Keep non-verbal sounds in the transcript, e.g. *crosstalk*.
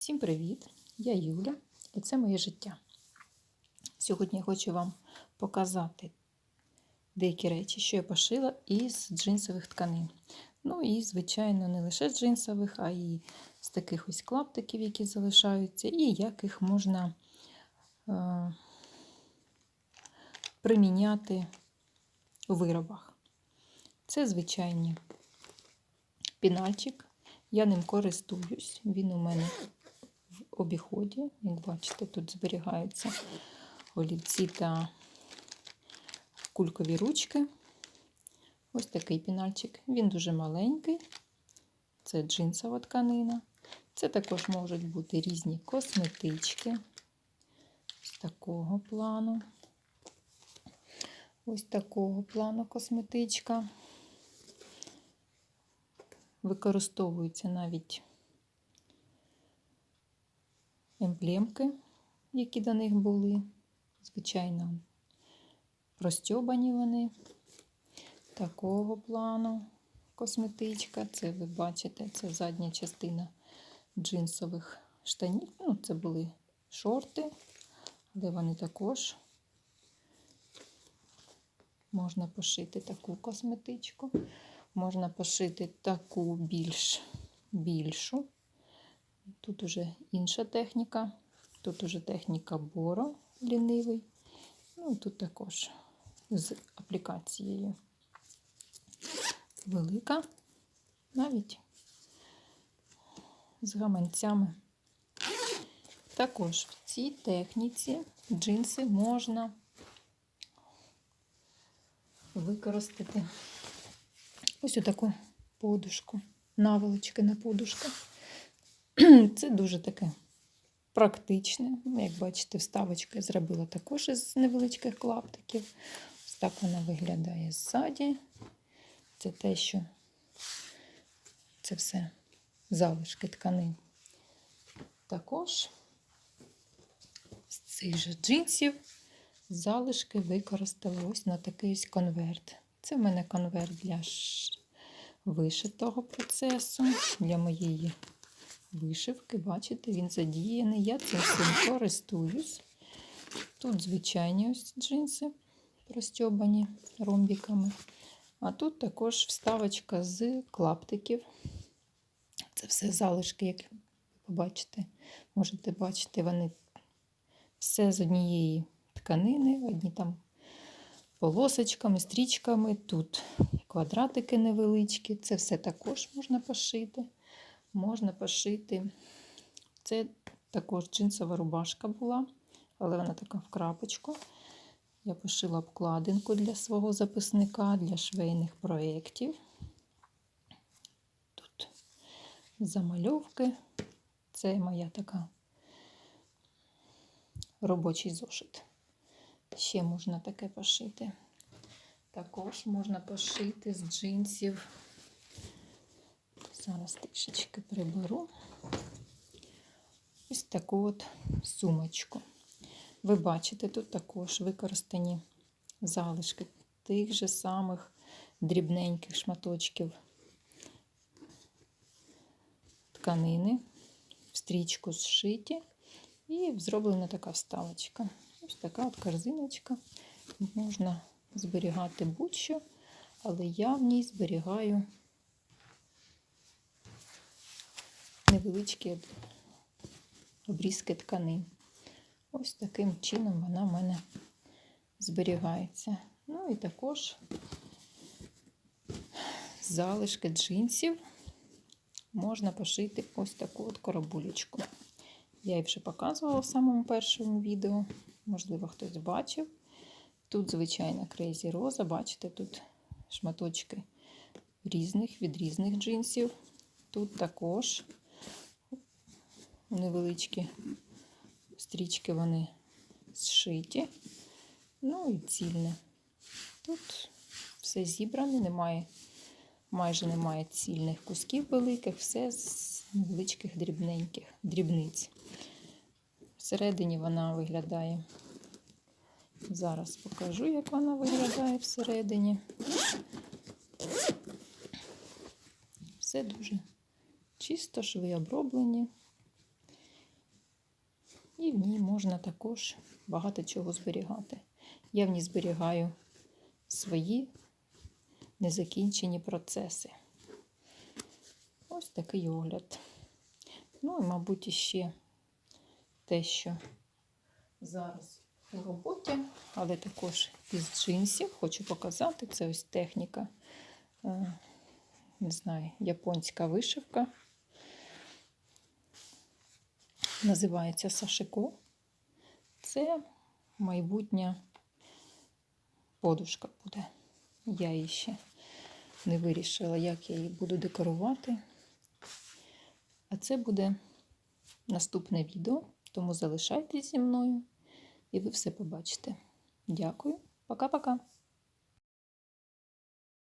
Всім привіт! Я Юля і це моє життя. Сьогодні я хочу вам показати деякі речі, що я пошила із джинсових тканин. Ну і, звичайно, не лише з джинсових, а й з таких ось клаптиків, які залишаються, і як їх можна е, приміняти у виробах. Це звичайний пінальчик. Я ним користуюсь. Він у мене обіході. Як бачите, тут зберігаються олівці та кулькові ручки. Ось такий пінальчик. Він дуже маленький. Це джинсова тканина. Це також можуть бути різні косметички. З такого плану. Ось такого плану косметичка. Використовуються навіть емблемки, які до них були. Звичайно, простьобані вони такого плану косметичка. Це ви бачите, це задня частина джинсових штанів. Ну, це були шорти, але вони також можна пошити таку косметичку. Можна пошити таку більш більшу. Тут уже інша техніка. Тут уже техніка боро лінивий. Ну, тут також з аплікацією велика, навіть з гаманцями. Також в цій техніці джинси можна використати ось таку подушку, наволочки на подушку. *clears throat* Це дуже таке практичне. Як бачите, вставочка я зробила також із невеличких клаптиків. Ось так вона виглядає ззаді. Це те, що це все залишки тканин. Також з цих же джинсів залишки використала ось на такий ось конверт. Це в мене конверт для вишитого процесу, для моєї вишивки. Бачите, він задіяний. Я цим всім користуюсь. Тут звичайні ось джинси простьобані ромбіками. А тут також вставочка з клаптиків. Це все залишки, як ви побачите, можете бачити, вони все з однієї тканини, одні там полосочками, стрічками. Тут квадратики невеличкі. Це все також можна пошити. Можна пошити. Це також джинсова рубашка була, але вона така в крапочку. Я пошила обкладинку для свого записника, для швейних проєктів. Тут замальовки. Це моя така робочий зошит. Ще можна таке пошити. Також можна пошити з джинсів. Зараз трішечки приберу ось таку от сумочку. Ви бачите, тут також використані залишки тих же самих дрібненьких шматочків тканини, в стрічку зшиті, і зроблена така вставочка. Ось така от корзиночка. Можна зберігати будь-що, але я в ній зберігаю невеличкі обрізки тканин. Ось таким чином вона в мене зберігається. Ну і також залишки джинсів можна пошити ось таку от коробулечку. Я її вже показувала в самому першому відео, можливо, хтось бачив. Тут, звичайно, крейзі роза, бачите, тут шматочки різних від різних джинсів. Тут також невеличкі стрічки вони зшиті, ну і цільне. Тут все зібране, немає, майже немає цільних кусків великих, все з невеличких дрібненьких дрібниць. Всередині вона виглядає. Зараз покажу, як вона виглядає всередині. Все дуже чисто, шви оброблені. І в ній можна також багато чого зберігати. Я в ній зберігаю свої незакінчені процеси. Ось такий огляд. Ну і, мабуть, іще те, що зараз у роботі, але також із джинсів. Хочу показати. Це ось техніка, е, не знаю, японська вишивка. Називається Сашико. Це майбутня подушка буде. Я її ще не вирішила, як я її буду декорувати. А це буде наступне відео, тому залишайтесь зі мною і ви все побачите. Дякую. Пока-пока.